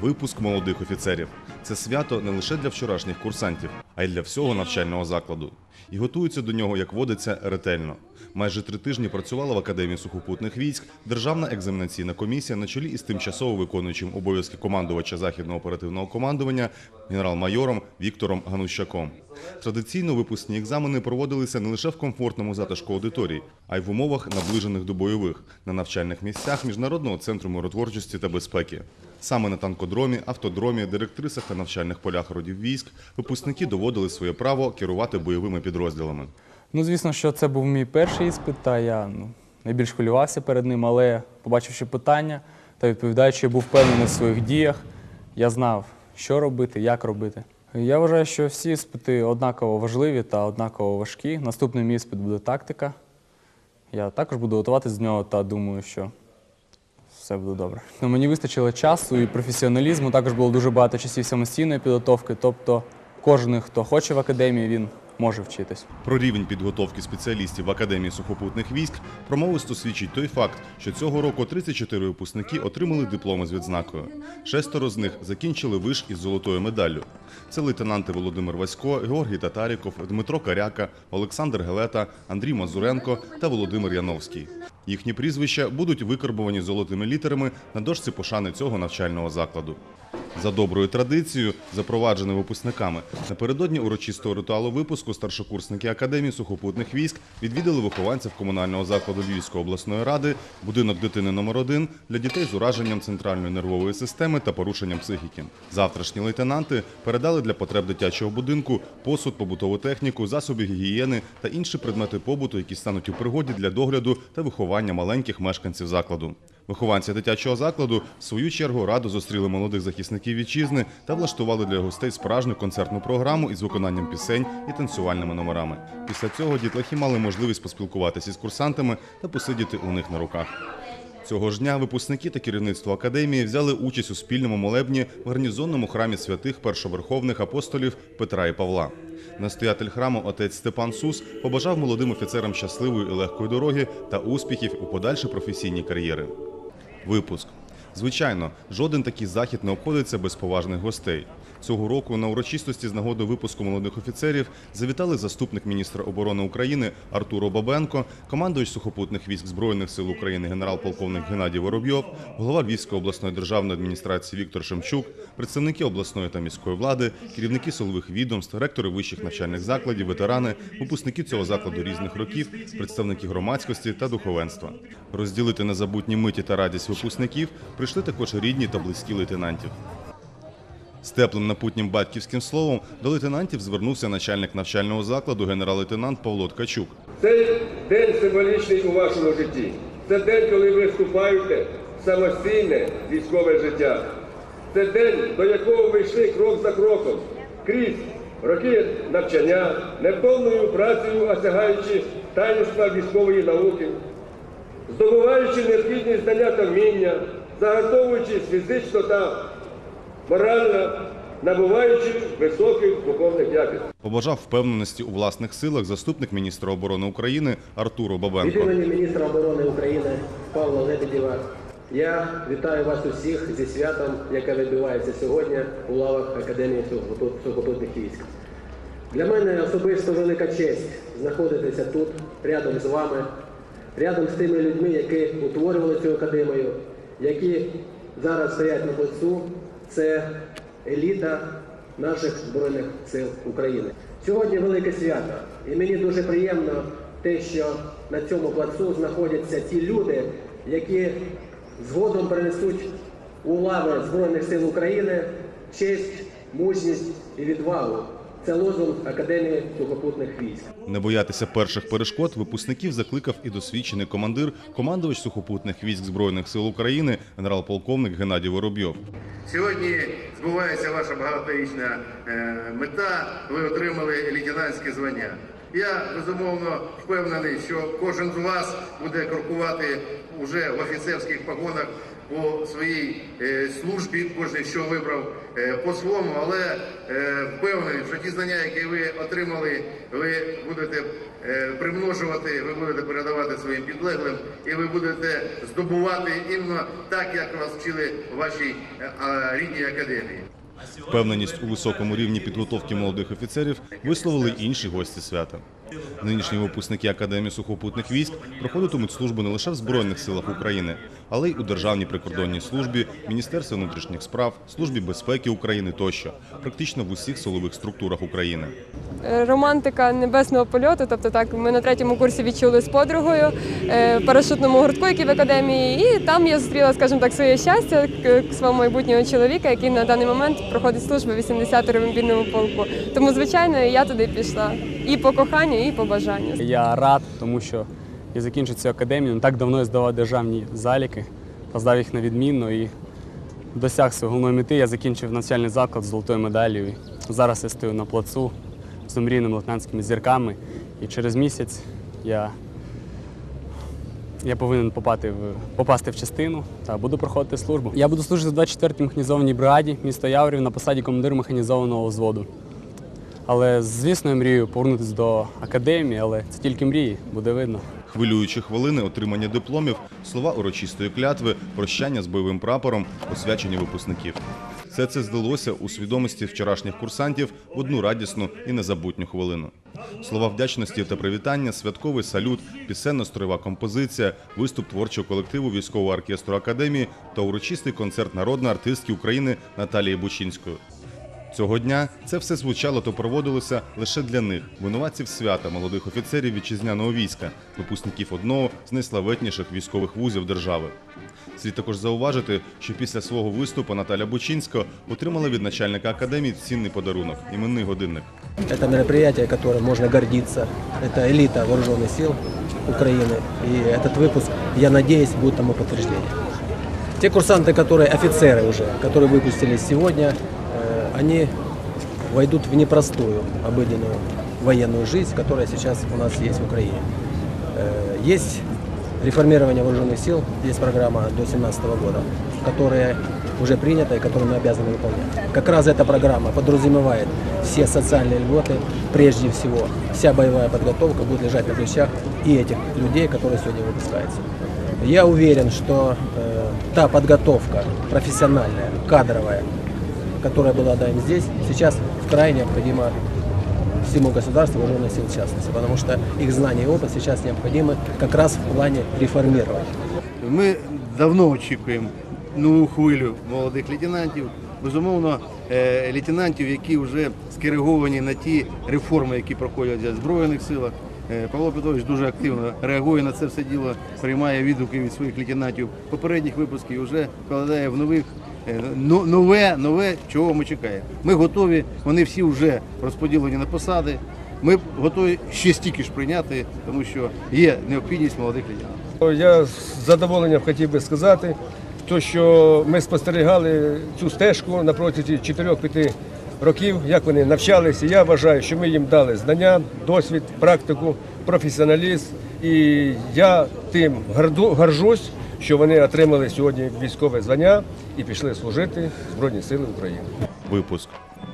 Випуск молодих офіцерів це свято не лише для вчорашніх курсантів, а й для всього навчального закладу. І готуються до нього, як водиться, ретельно. Майже три тижні працювала в Академії сухопутних військ Державна екзаменаційна комісія на чолі із тимчасово виконуючим обов'язки командувача західного оперативного командування генерал-майором Віктором Ганущаком. Традиційно випускні екзамени проводилися не лише в комфортному затишку аудиторії, а й в умовах наближених до бойових на навчальних місцях Міжнародного центру миротворчості та безпеки. Саме на танкодромі, автодромі, директрисах та навчальних полях родів військ випускники доводили своє право керувати бойовими підрозділами. Ну, звісно, що це був мій перший іспит, та я ну, найбільш хвилювався перед ним, але побачивши питання та відповідаючи, я був впевнений в своїх діях. Я знав, що робити, як робити. Я вважаю, що всі іспити однаково важливі та однаково важкі. Наступний мій іспит буде тактика. Я також буду готуватися до нього та думаю, що все буде добре. Ну, мені вистачило часу і професіоналізму. Також було дуже багато часів самостійної підготовки. Тобто, кожен, хто хоче в академії, він може вчитись. Про рівень підготовки спеціалістів в Академії сухопутних військ промовисто свідчить той факт, що цього року 34 випускники отримали дипломи з відзнакою. Шестеро з них закінчили виш із золотою медаллю. Це лейтенанти Володимир Васько, Георгій Татаріков, Дмитро Каряка, Олександр Гелета, Андрій Мазуренко та Володимир Яновський. Їхні прізвища будуть викарбовані золотими літерами на дошці пошани цього навчального закладу. За доброю традицією, запровадженою випускниками, напередодні урочистого ритуалу випуску старшокурсники Академії сухопутних військ відвідали вихованців комунального закладу Львівської обласної ради, будинок дитини номер 1 для дітей з ураженням центральної нервової системи та порушенням психіки. Завтрашні лейтенанти передали для потреб дитячого будинку посуд, побутову техніку, засоби гігієни та інші предмети побуту, які стануть у пригоді для догляду та виховання маленьких мешканців закладу. Вихованці дитячого закладу в свою чергу радо зустріли молодих захисників вітчизни та влаштували для гостей справжню концертну програму із виконанням пісень і танцювальними номерами. Після цього дітлахи мали можливість поспілкуватися із курсантами та посидіти у них на руках. Цього ж дня випускники та керівництво академії взяли участь у спільному молебні в гарнізонному храмі святих першоверховних апостолів Петра і Павла. Настоятель храму отець Степан Сус побажав молодим офіцерам щасливої і легкої дороги та успіхів у подальшій професійній кар'єри. Випуск. Звичайно, жоден такий захід не обходиться без поважних гостей. Цього року на урочистості з нагоди випуску молодих офіцерів завітали заступник міністра оборони України Артуро Бабенко, командувач сухопутних військ Збройних сил України генерал-полковник Геннадій Воробйов, голова Львівської обласної державної адміністрації Віктор Шемчук, представники обласної та міської влади, керівники силових відомств, ректори вищих навчальних закладів, ветерани, випускники цього закладу різних років, представники громадськості та духовенства. Розділити незабутні миті та радість випускників прийшли також рідні та близькі лейтенантів. З теплим напутнім батьківським словом до лейтенантів звернувся начальник навчального закладу генерал-лейтенант Павло Ткачук. Цей день символічний у вашому житті. Це день, коли ви вступаєте в самостійне військове життя. Це день, до якого ви йшли крок за кроком, крізь роки навчання, невтомною працею осягаючи таїнства військової науки, здобуваючи необхідні знання та вміння, загартовуючись фізично та морально, набуваючи високих духовних якостей. Побажав впевненості у власних силах заступник міністра оборони України Артуро Від Бабенко. імені міністра оборони України Павла Лебедєва я вітаю вас усіх зі святом, яке відбувається сьогодні у лавах Академії сухопут- сухопутних військ. Для мене особисто велика честь знаходитися тут, рядом з вами, рядом з тими людьми, які утворювали цю академію, які зараз стоять на плацу. Це еліта наших Збройних сил України. Сьогодні велике свято, і мені дуже приємно те, що на цьому плацу знаходяться ті люди, які згодом принесуть у лави Збройних сил України честь, мужність і відвагу. Це лозунг Академії сухопутних військ. Не боятися перших перешкод випускників закликав і досвідчений командир, командувач сухопутних військ Збройних сил України, генерал-полковник Геннадій Воробйов. Сьогодні збувається ваша багаторічна е, мета. Ви отримали лейтенантське звання. Я безумовно впевнений, що кожен з вас буде крокувати уже в офіцерських погонах у своїй е, службі, кожен що вибрав е, по-своєму, але е, впевнений, що ті знання, які ви отримали, ви будете примножувати, ви будете передавати своїм підлеглим, і ви будете здобувати іменно так, як вас вчили в вашій рідній академії. Впевненість у високому рівні підготовки молодих офіцерів висловили інші гості свята. Нинішні випускники Академії сухопутних військ проходитимуть службу не лише в Збройних силах України, але й у Державній прикордонній службі, Міністерстві внутрішніх справ, Службі безпеки України тощо, практично в усіх силових структурах України. Е, Романтика небесного польоту, тобто так, ми на третьому курсі відчули з подругою е, парашутному гуртку, який в академії, і там я зустріла, скажімо так, своє щастя свого майбутнього чоловіка, який на даний момент проходить службу в 80-му мобільному полку. Тому, звичайно, я туди пішла і по коханню, і по бажанню. Я рад, тому що я закінчив цю академію. Так давно я здавав державні заліки, та здав їх на відмінно і досяг своєї головної мети. Я закінчив навчальний заклад з золотою медаллю. Зараз я стою на плацу з омрійними лейтенантськими зірками. І через місяць я, я повинен попати в, попасти в частину та буду проходити службу. Я буду служити в 24-й механізованій бригаді міста Яворів на посаді командира механізованого взводу. Але, звісно, я мрію повернутися до академії, але це тільки мрії, буде видно. Хвилюючі хвилини отримання дипломів, слова урочистої клятви, прощання з бойовим прапором, освячення випускників. Все це здалося у свідомості вчорашніх курсантів в одну радісну і незабутню хвилину. Слова вдячності та привітання, святковий салют, пісенно-строєва композиція, виступ творчого колективу військового оркестру академії та урочистий концерт народної артистки України Наталії Бучинської. Цього дня це все звучало та проводилося лише для них, винуватців свята молодих офіцерів вітчизняного війська, випускників одного з найславетніших військових вузів держави. Слід також зауважити, що після свого виступу Наталя Бучинська отримала від начальника академії цінний подарунок іменний годинник. Это мероприятие, которым можно гордиться. Это элита вооруженных сил Украины. И этот выпуск, я надеюсь, будет тому подтверждением. Те курсанты, которые офицеры уже, которые выпустились сегодня, э, Они войдут в непростую обыденную военную жизнь, которая сейчас у нас есть в Украине. Э, Есть реформирование вооруженных сил, есть программа до 2017 года, которая уже принята и которую мы обязаны выполнять. Как раз эта программа подразумевает все социальные льготы, прежде всего, вся боевая подготовка будет лежать на плечах и этих людей, которые сегодня выпускаются. Я уверен, что э, та подготовка профессиональная, кадровая, которая была да, им здесь, сейчас крайне необходима всему государству, вооруженных сил в частности, потому что их знания и опыт сейчас необходимы как раз в плане реформирования. Ми давно очікуємо нову хвилю молодих лейтенантів. Безумовно, е, лейтенантів, які вже скереговані на ті реформи, які проходять в Збройних силах. Е, Павло Петрович дуже активно реагує на це все діло, приймає відгуки від своїх лейтенантів попередніх випусків, і вже вкладає в нових е, но- нове, нове, чого ми чекаємо. Ми готові, вони всі вже розподілені на посади. Ми готові ще стільки ж прийняти, тому що є необхідність молодих лейтенантів. Я з задоволенням хотів би сказати, що ми спостерігали цю стежку на протязі 4-5 років, як вони навчалися. Я вважаю, що ми їм дали знання, досвід, практику, професіоналізм. І я тим горжусь, що вони отримали сьогодні військове звання і пішли служити в Збройні Сили України. Випуск.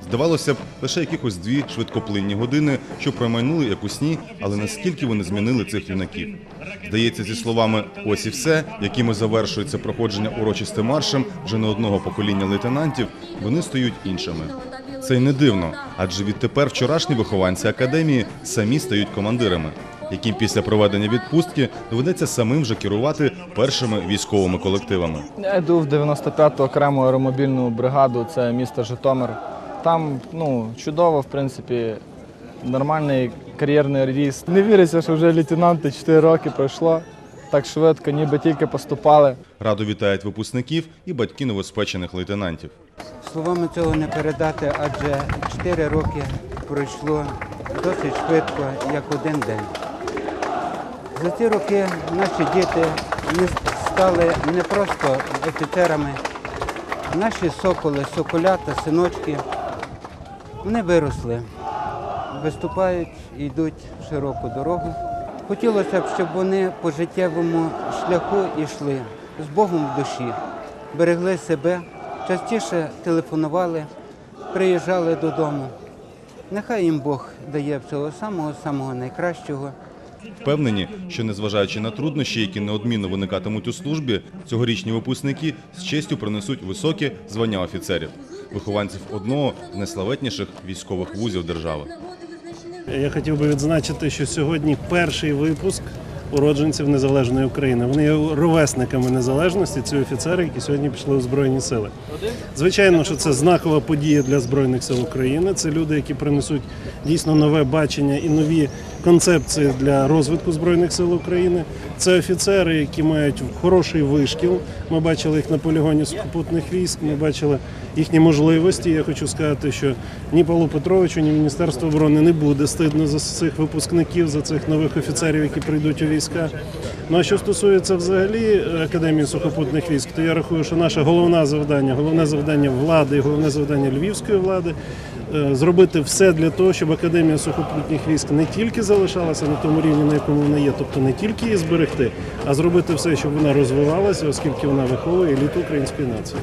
Здавалося б, лише якихось дві швидкоплинні години, що промайнули як у сні, але наскільки вони змінили цих юнаків. Здається, зі словами ось і все, якими завершується проходження урочистим маршем вже не одного покоління лейтенантів, вони стають іншими. Це й не дивно, адже відтепер вчорашні вихованці академії самі стають командирами, яким після проведення відпустки доведеться самим вже керувати першими військовими колективами. Я йду в 95-ту окрему аеромобільну бригаду, це місто Житомир. Там ну, чудово, в принципі, нормальний кар'єрний ріст. Не віриться, що вже лейтенанти 4 роки пройшло так швидко, ніби тільки поступали. Радо вітають випускників і батьки новоспечених лейтенантів. Словами цього не передати, адже 4 роки пройшло досить швидко, як один день. За ці роки наші діти стали не просто офіцерами, наші соколи, соколята, синочки, вони виросли, виступають і йдуть широку дорогу. Хотілося б, щоб вони по життєвому шляху йшли з Богом в душі. берегли себе, частіше телефонували, приїжджали додому. Нехай їм Бог дає всього самого самого найкращого. Впевнені, що незважаючи на труднощі, які неодмінно виникатимуть у службі, цьогорічні випускники з честю принесуть високе звання офіцерів, вихованців одного з найславетніших військових вузів держави. Я хотів би відзначити, що сьогодні перший випуск уродженців незалежної України. Вони є ровесниками незалежності, ці офіцери, які сьогодні пішли у Збройні сили. Звичайно, що це знакова подія для Збройних сил України. Це люди, які принесуть дійсно нове бачення і нові концепції для розвитку Збройних сил України. Це офіцери, які мають хороший вишкіл. Ми бачили їх на полігоні сухопутних військ. Ми бачили їхні можливості. Я хочу сказати, що ні Павлу Петровичу, ні Міністерству оборони не буде стидно за цих випускників, за цих нових офіцерів, які прийдуть у війська. Ну а що стосується взагалі Академії сухопутних військ, то я рахую, що наше головне завдання, головне завдання влади і головне завдання львівської влади е, зробити все для того, щоб Академія сухопутних військ не тільки залишалася на тому рівні, на якому вона є, тобто не тільки її зберегти, а зробити все, щоб вона розвивалася, оскільки вона виховує еліту української нації.